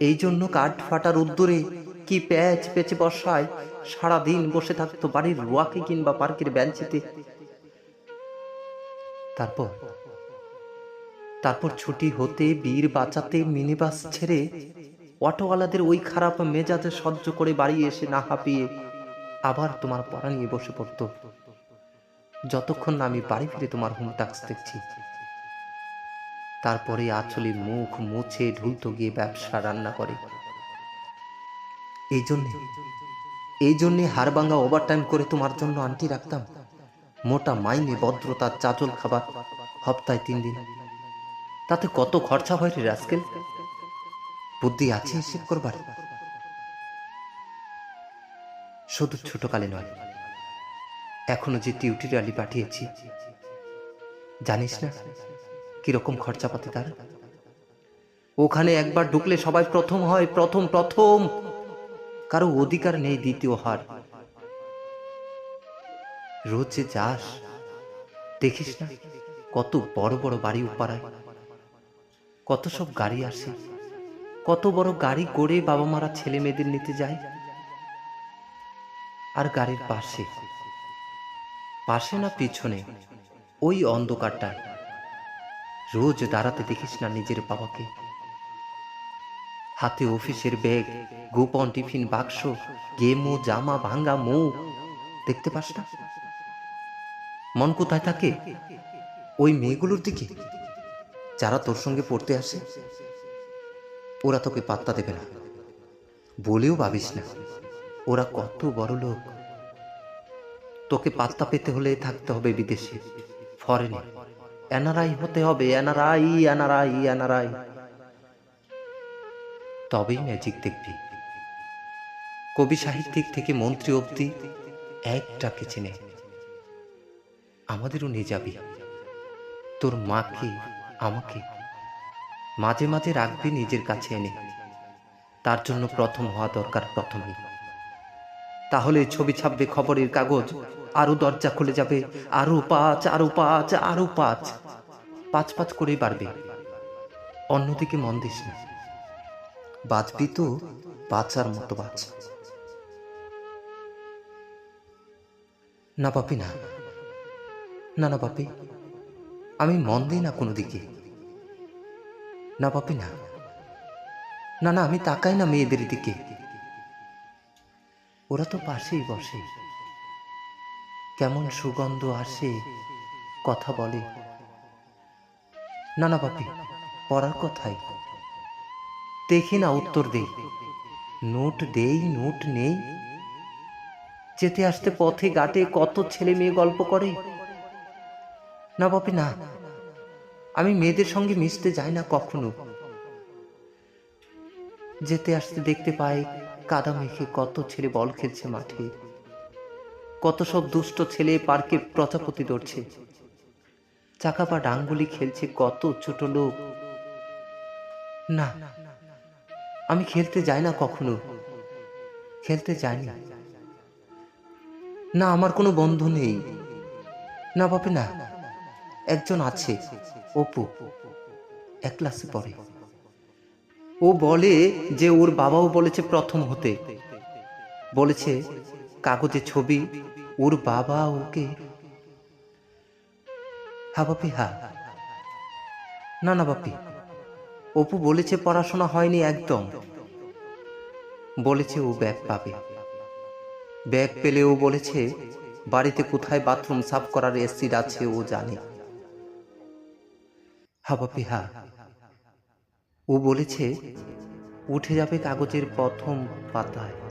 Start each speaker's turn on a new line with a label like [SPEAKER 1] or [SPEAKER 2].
[SPEAKER 1] এই জন্য কাঠ ফাটার উদ্দূরে কি প্যাচ পেঁচে বসায়? সারাদিন বসে থাকতো বাড়ির রোয়াকে কিংবা পার্কের বেঞ্চিতে। তারপর? তারপর ছুটি হতে, বীর বাঁচাতে, মিনিবাস ছেড়ে অটোওয়ালাদের ওই খারাপ মেজাজে সহ্য করে বাড়ি এসে না হাঁপিয়ে আবার তোমার পড়া নিয়ে বসে পড়তো। যতক্ষণ না আমি বাড়ি ফিরে তোমার হোম টাক্স দেখছি। তারপরে আঁচলে মুখ মুছে ঢুলতো গিয়ে ব্যবসা রান্না করে। এই জন্যে এই জন্যে হাড়ভাঙ্গা ওভারটাইম করে তোমার জন্য আন্টি রাখতাম। মোটা মাইনে ভদ্রতার চাচল খাবার হপ্তায় তিন দিন। তাতে কত খরচা হয় রে রাস্কেল? বুদ্ধি আছে হিসেব করবার? শুধু ছোটকালে নয়, এখনও যে টিউটোরিয়ালি পাঠিয়েছি, জানিস না? কীরকম খরচাপাতি তার? ওখানে একবার ঢুকলে সবাই প্রথম হয়, প্রথম প্রথম। কারও অধিকার নেই দ্বিতীয় হার রোজ যে যাস, দেখিস না কত বড় বড় বাড়ি উপারায় কত সব গাড়ি আসে। কত বড় গাড়ি গড়ে বাবা মারা ছেলে মেয়েদের নিতে যায়। আর গাড়ির পাশে। পাশে না পিছনে, ওই অন্ধকারটায় রোজ দাঁড়াতে দেখিস না নিজের বাবাকে। হাতে অফিসের ব্যাগ, গোপন টিফিন বাক্স, গেমো জামা ভাঙ্গা মুখ, দেখতে পাস না? মন কোথায় থাকে? ওই মেয়েগুলোর দিকে? যারা তোর সঙ্গে পড়তে আসে? ওরা তোকে পাত্তা দেবে না। বলেও ভাবিস না, ওরা কত বড় লোক। তোকে পাত্তা পেতে হলে থাকতে হবে বিদেশে ফরেনে এনআরআই হতে হবে, এনআরআই এনআরআই এনআরআই। তবেই ম্যাজিক দেখবি। কবি সাহিত্যিক থেকে মন্ত্রী অবধি একটাকে চেনে। আমাদেরও নিয়ে যাবি। তোর মাকে, আমাকে মাঝে মাঝে রাখবি নিজের কাছে এনে। তার জন্য প্রথম হওয়া দরকার প্রথমেই। তাহলে ছবি ছাপবে খবরের কাগজ, আরও দরজা খুলে যাবে, আরও পাঁচ আরও পাঁচ আরও পাঁচ। পাঁচ পাঁচ করেই বাড়বে। অন্যদিকে মন দিস না। বাঁচবি তো বাঁচার মতো বাঁচ। না পাপি না। না না পাপি আমি মন দিই না কোনো দিকে। না পাপি না। না না, আমি তাকাই না মেয়েদের দিকে। ওরা তো পাশেই বসে। কেমন সুগন্ধ আসে, কথা বলে। না না বাপি, পড়ার কথাই। দেখি না উত্তর দেই। নোট দেই, নোট নেই। যেতে আসতে পথে ঘাটে কত ছেলে মেয়ে গল্প করে। না বাপি, না। আমি মেয়েদের সঙ্গে মিশতে যাই না কখনো। যেতে আসতে দেখতে পাই কাদা মেখে কত ছেলে বল খেলছে মাঠে। কত সব দুষ্ট ছেলে পার্কে প্রজাপতি ধরছে। চাকা বা ডাঙ্গুলি খেলছে কত ছোট লোক। না, আমি খেলতে যাই না কখনো। খেলতে যাই না না, আমার কোনো বন্ধু নেই। না বাপে, না। একজন আছে, অপু। এক ক্লাসে পড়ে। ও বলে যে ওর বাবাও বলেছে প্রথম হতে। বলেছে, কাগজে ছবি, ওর বাবা ওকে হা বাপি, হা। না না বাপি, অপু বলেছে পড়াশোনা হয়নি একদম। বলেছে ও ব্যাগ পাবে। ব্যাগ পেলে ও বলেছে, বাড়িতে কোথায় বাথরুম সাফ করার এসিড আছে ও জানে হা বাপি, হা। ও বলেছে উঠে যাবে কাগজের প্রথম পাতায়।